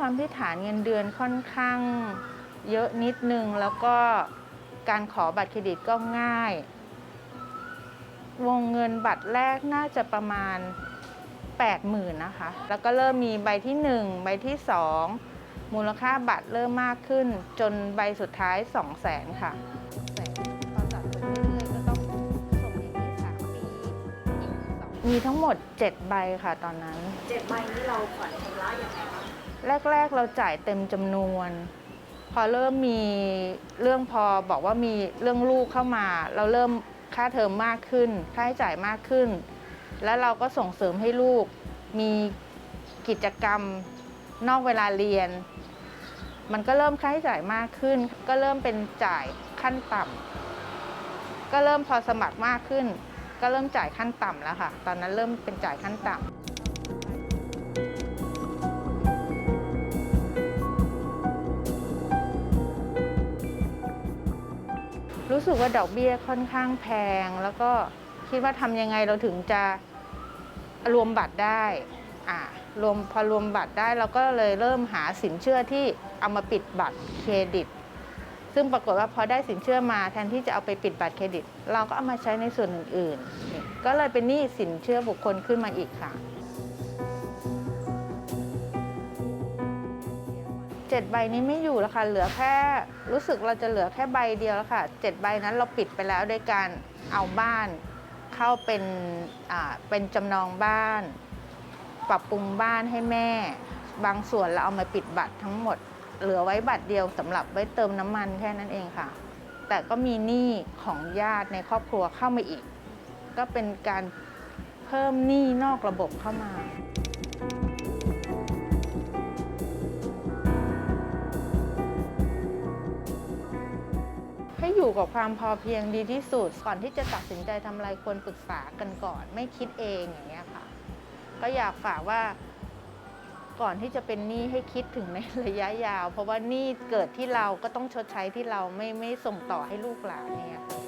ความที่ฐานเงินเดือนค่อนข้างเยอะนิดนึง แล้วก็การขอบัตรเครดิตก็ง่าย วงเงินบัตรแรกน่าจะประมาณ 80,000นะคะ แล้วก็เริ่มมีใบที่ 1 ใบที่ 2 มูลค่าบัตรเริ่มมากขึ้น จนใบสุดท้าย 200,000 ค่ะพอสะสมเรื่อยๆก็ต้องส่งอย่างนี้3ปีอีกสองมีทั้งหมด 7 ใบค่ะตอนนั้นเจ็ดใบนี้เราผ่อนชำระยังไงคะ แรก ๆ เราจ่ายเต็มจำนวน พอเริ่มมีเรื่องพอบอกว่ามีเรื่องลูกเข้ามา เราเริ่มค่าเทอมมากขึ้น ค่าใช้จ่ายมากขึ้น แล้วเราก็ส่งเสริมให้ลูกมีกิจกรรมนอกเวลาเรียน มันก็เริ่มค่าใช้จ่ายมากขึ้น ก็เริ่มเป็นจ่ายขั้นต่ำก็เริ่มพอสมัครมากขึ้น ก็เริ่มจ่ายขั้นต่ำแล้วค่ะ ตอนนั้นเริ่มเป็นจ่ายขั้นต่ำ รู้สึกว่าดอกเบี้ยค่อนข้างแพง แล้วก็คิดว่าทำยังไงเราถึงจะรวมบัตรได้อ่ารวมพอรวมบัตรได้เราก็เลยเริ่มหาสินเชื่อที่เอามาปิดบัตรเครดิต ซึ่งปรากฏว่าพอได้สินเชื่อมาแทนที่จะเอาไปปิดบัตรเครดิต เราก็เอามาใช้ในส่วนอื่นๆ ก็เลยเป็นหนี้สินเชื่อบุคคลขึ้นมาอีกค่ะ เจ็ดใบนี้ไม่อยู่แล้วค่ะ เหลือแค่รู้สึกเราจะเหลือแค่ใบเดียวแล้วค่ะเจ็ดใบนั้นเราปิดไปแล้วด้วยการเอาบ้านเข้าเป็นอ่าเป็นจำนองบ้าน ปรับปรุงบ้านให้แม่ บางส่วนเราเอามาปิดบัตรทั้งหมด เหลือไว้บัตรเดียวสำหรับไว้เติมน้ำมันแค่นั้นเองค่ะ แต่ก็มีหนี้ของญาติในครอบครัวเข้ามาอีก ก็เป็นการเพิ่มหนี้นอกระบบเข้ามา อยู่กับความพอเพียงดีที่สุด ก่อนที่จะตัดสินใจทำอะไรควรปรึกษากันก่อน ไม่คิดเองอย่างเงี้ยค่ะ ก็อยากฝากว่าก่อนที่จะเป็นหนี้ให้คิดถึงในระยะยาว เพราะว่าหนี้เกิดที่เราก็ต้องชดใช้ที่เราไม่ไม่ส่งต่อให้ลูกหลานเนี่ยค่ะ